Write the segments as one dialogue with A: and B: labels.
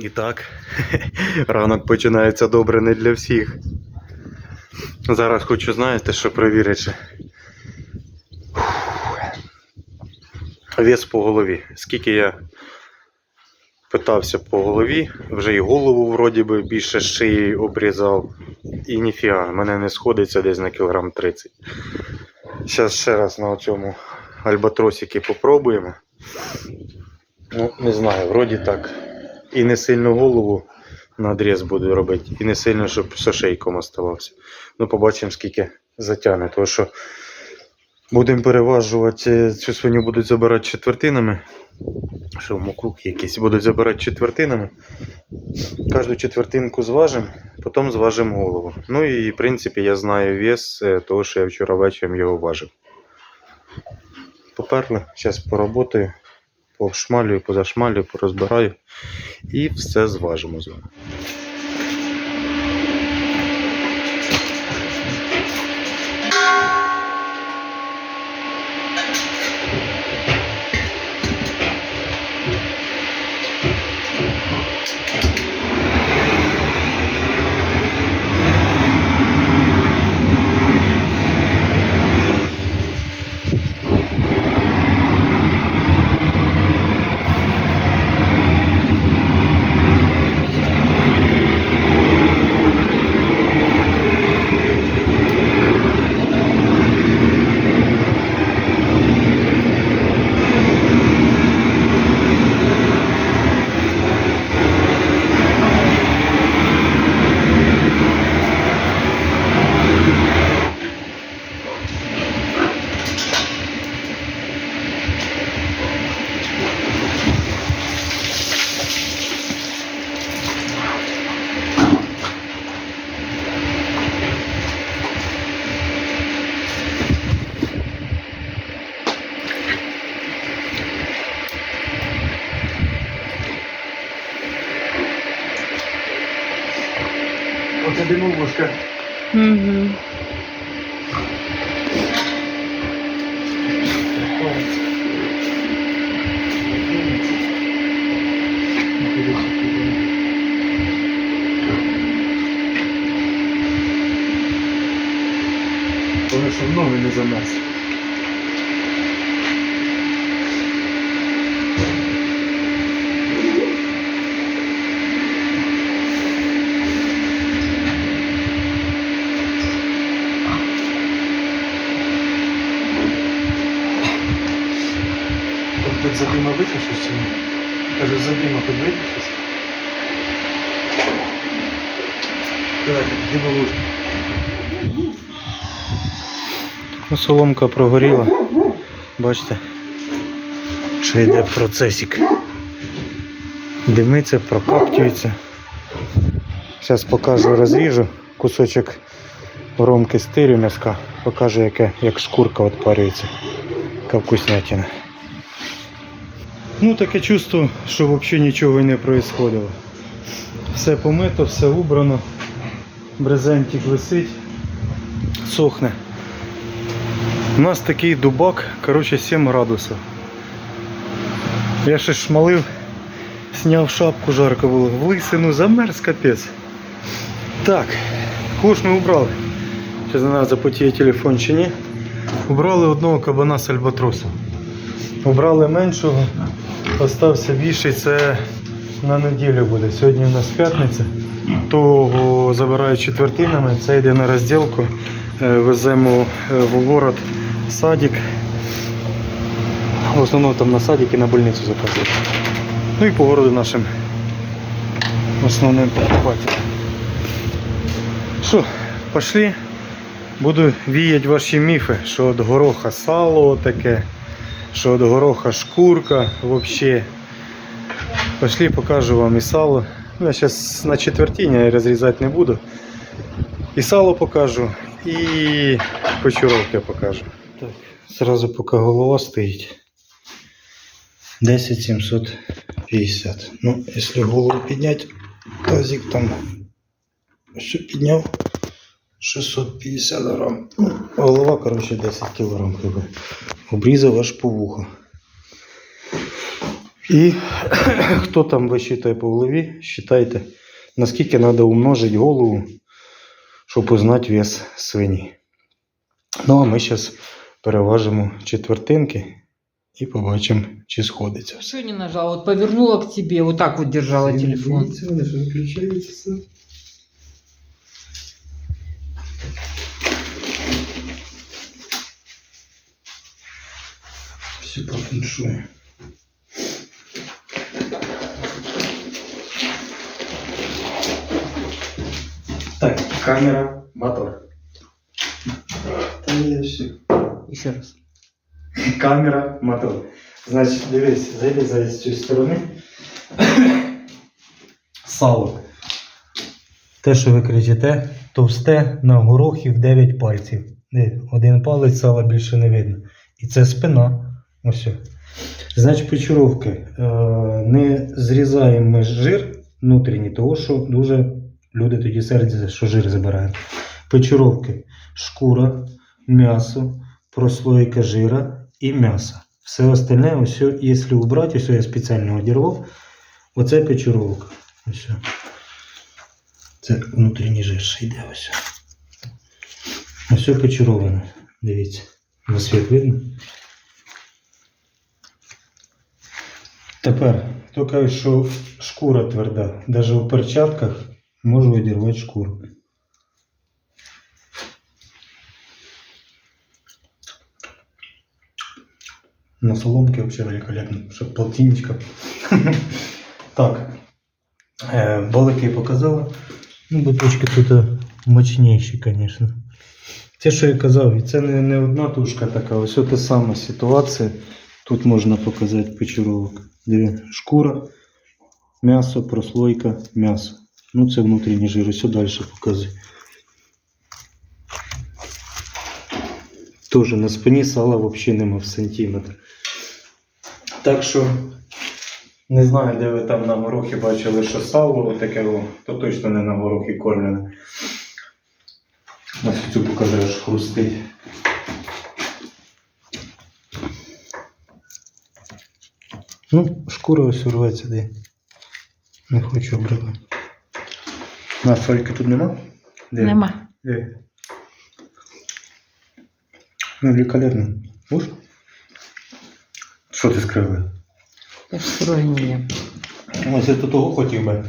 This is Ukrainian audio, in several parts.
A: І так, ранок починається добре не для всіх. Зараз хочу, знаєте, що перевірити. Вес по голові. Скільки я питався по голові, вже і голову вроді би більше шиї обрізав. І ніфіга, мене не сходиться десь на кілограм 30. Зараз ще раз на цьому альбатросики попробуємо. Ну, не знаю, вроді так. І не сильно голову на одріз буду робити, і не сильно, щоб з шейком оставався. Ну, побачимо, скільки затягне. Тому що будемо переважувати е, цю свиню будуть забирати четвертинами. Що мокрук якийсь будуть забирати четвертинами. Кожну четвертинку зважимо, потім зважимо голову. Ну і в принципі я знаю вес, е, того, що я вчора вечором його важив. Поперли, зараз поработаю, повшмалюю, позашмалюю, порозбираю і все зважимо з вами. Не замерзли. Тут за дима витащиш чи ні? Кажу, за дима тут витащиш. Давай, димовушка. Соломка прогоріла. Бачите, що йде процесик. Димиться, прокаптюється. Зараз покажу, розріжу кусочок ромки стирю м'язка. Покажу, яке, як шкурка відпарюється. Яка вкуснятина. Ну, таке чувство, що взагалі нічого і не происходило. Все помито, все убрано. Брезентик висить, сохне. У нас такий дубак, короче, 7 градусів. Я ще шмалив, сняв шапку, жарко було. В лисину замерз капець. Так, куш ми убрали. Зараз знаю, запотіє телефон чи ні. Убрали одного кабана з альбатросу. Убрали меншого, остався більший, це на неділю буде. Сьогодні у нас п'ятниця. Того забирають четвертинами, це йде на розділку. Е, Веземо е, в город садик. В основному там на садик і на больницю заказують. Ну і по городу нашим основним покупателям. Що, пошли. Буду віяти ваші міфи, що від гороха сало таке, що від гороха шкурка взагалі. Пошли, покажу вам і сало. Ну, я зараз на четвертині розрізати не буду. І сало покажу, і печуровки покажу. Так, зразу поки голова стоїть. 10 750. Ну, якщо голову підняти, тазик там що підняв 650 грам. Ну, голова, коротше, 10 кілограм хіба. Обрізав аж по вухо. І хто там висчитує по голові, считайте, наскільки треба умножити голову, щоб узнати вес свині. Ну, а ми зараз переважимо четвертинки і побачимо, чи сходиться все.
B: Что не нажала? Вот повернула к тебе, вот так вот держала телефон.
A: Вони ж виключаються все. Все по феншую. Так, камера, мотор. Та я все.
B: Еще раз.
A: Камера, мотор. Значить, дивись, зайди за з цієї сторони. Сало. Те, що ви кричите, товсте на горохів 9 пальців. Один палець сала більше не видно. І це спина. Ось. Значить, печуровки. Е, не зрізаємо ми жир внутрішній, тому що дуже люди тоді сердяться, що жир забираємо. Печуровки, шкура, м'ясо, прослойка жира і м'ясо. Все остальне, ось, якщо убрати, ось я спеціально одірвав, оце печуровка. Ось. Це внутрішній жир йде ось. Ось печуроване. Дивіться. На світ видно. Тепер, хто каже, що шкура тверда, навіть у перчатках можу одірвати шкуру. На соломке вообще великолепно, щоб полтинничка. так. Е, балики показала. Ну, буточки тут е, мощніші, звісно. Те, що я казав, і це не, не одна тушка така, ось та сама ситуація. Тут можна показати печеровок. Диви, шкура, м'ясо, прослойка, м'ясо. Ну, це внутрішній жир, ось далі показую. Тоже на спині сала взагалі нема в сантиметр. Так що, не знаю, де ви там на горохи бачили, що сало таке, то точно не на горохи кормлене. Ось цю покажу, аж хрустить. Ну, шкура ось урветься де. Не хочу обривати. На фольки тут нема? Де?
B: Нема.
A: Де? Ну, великолепно. Уж? Що ти скривив?
B: Я ж сырой не.
A: Ось я тут того хотів би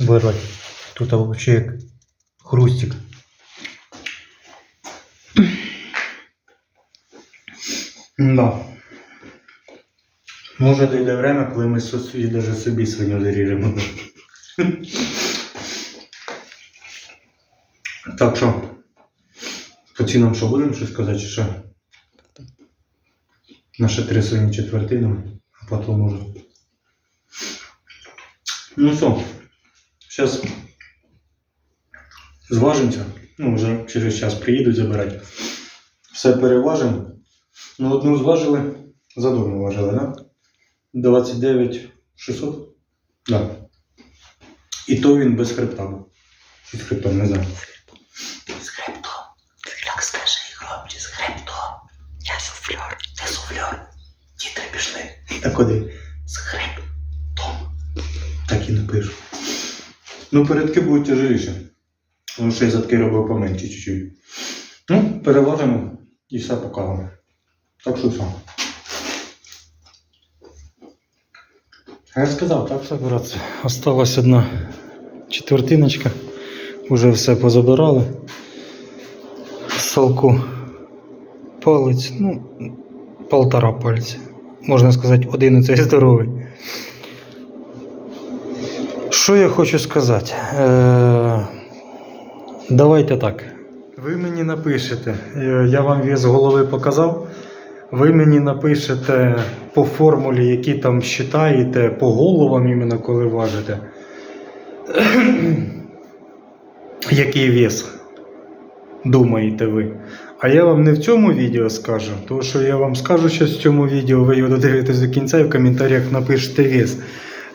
A: вирвати. Тут взагалі як хрустик. Да. Може дійде время, коли ми сосві даже собі свиню заріжемо. так що, по цінам що будемо щось сказати, чи що? Наші три свині четвертинами, а потім може. Ну все, зараз зважимося. Ну, вже через час приїдуть забирати. Все переважимо. Ну, одну зважили, задумно важили, да? 29 600? Да. І то він без хребта з хребтом, не знаю. Пішли. Та куди?
B: С хребтом.
A: Так і напишу. Ну, передки будуть тяжеліше. Тому що я задки робив поменше чуть-чуть. Ну, переважимо і все покажемо. Так що все. Я сказав, так все, братці. Осталась одна четвертиночка. Уже все позабирали. Салку палець, ну, полтора пальця. Можна сказати, один оцей здоровий. Що я хочу сказати? Е, давайте так. Ви мені напишете, е, я вам вес голови показав. Ви мені напишете по формулі, які там вважаєте, по головам, іменно коли важите. Який вес думаєте ви? А я вам не в цьому відео скажу, тому що я вам скажу щось в цьому відео, ви його додивитесь до кінця і в коментарях напишете вес.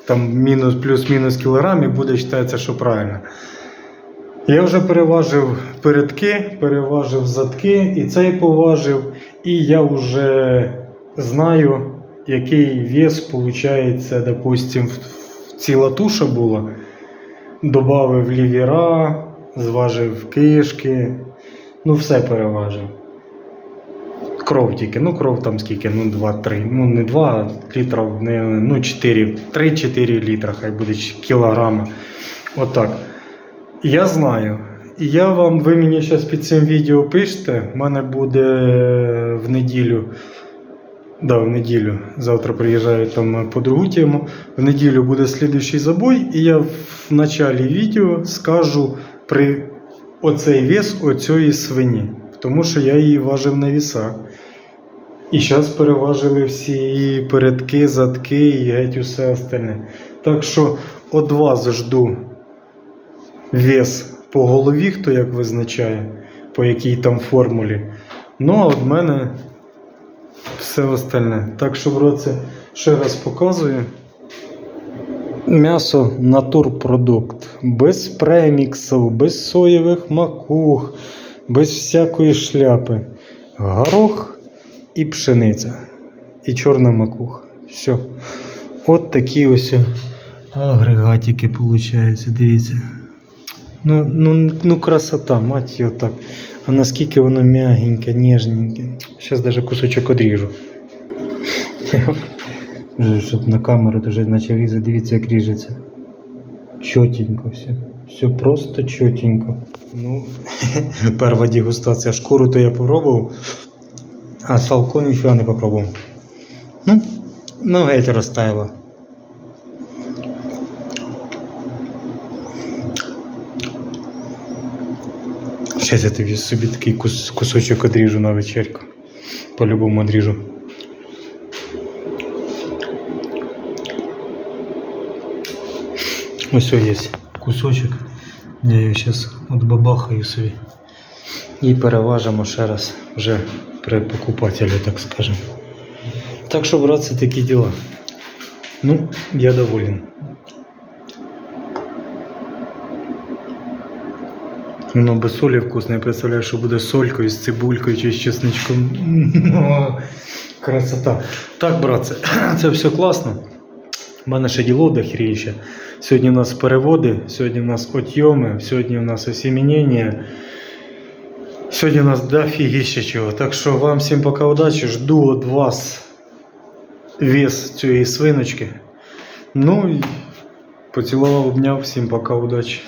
A: Там мінус плюс-мінус кілограм і буде вважатися, що правильно. Я вже переважив передки, переважив задки, і цей поважив, і я вже знаю, який вес виходить, допустим, ціла туша була. Добавив лівіра, зважив кишки, ну все переважив. Кров тільки, ну кров там скільки, ну 2-3, ну не 2 літрів, не, ну 4, 3-4 літра, хай буде кілограма. Отак. Я знаю. І я вам, ви мені зараз під цим відео пишете, в мене буде в неділю. Да, в неділю. Завтра приїжджаю там по другу тему. В неділю буде слідуючий забой, і я в началі відео скажу при оцей вес оцієї свині. Тому що я її важив на вісах. І зараз переважили всі передки, задки і геть усе остальне. Так що від вас жду вес по голові, хто як визначає, по якій там формулі. Ну, а від мене все остальне. Так що, братці, ще раз показую. М'ясо натурпродукт. Без преміксів, без соєвих макух, без всякої шляпи. Горох і пшениця. І чорна макуха. Все. От такі ось агрегатики виходить, дивіться. Ну, ну, ну красота, мать його так. А наскільки воно м'ягеньке, ніжненьке. Зараз даже кусочок одріжу. Вже щоб на камеру дуже наче різати, дивіться, як ріжеться. Чотенько все. Все просто чотенько. Ну, перша дегустація. Шкуру то я попробував, а салко нічого не попробував. Ну, ну геть розтаяло. Зараз я тобі собі такий кус, кусочок одріжу на вечерку. По-любому одріжу. Ось є кусочок. Я його зараз отбабахаю собі. І переважимо ще раз вже при покупателю, так скажемо. Так що, братці, такі діла. Ну, я доволен. Воно без солі вкусне, я представляю, що буде солькою, з цибулькою чи з чесничком. Красота. Так, братці, це все класно. У мене ще діло до. Сьогодні у нас переводи, сьогодні у нас отйоми, сьогодні у нас осімінення. Сьогодні у нас дофігіще чого. Так що вам всім пока удачі. Жду від вас вес цієї свиночки. Ну і поцілував, обняв. Всім пока удачі.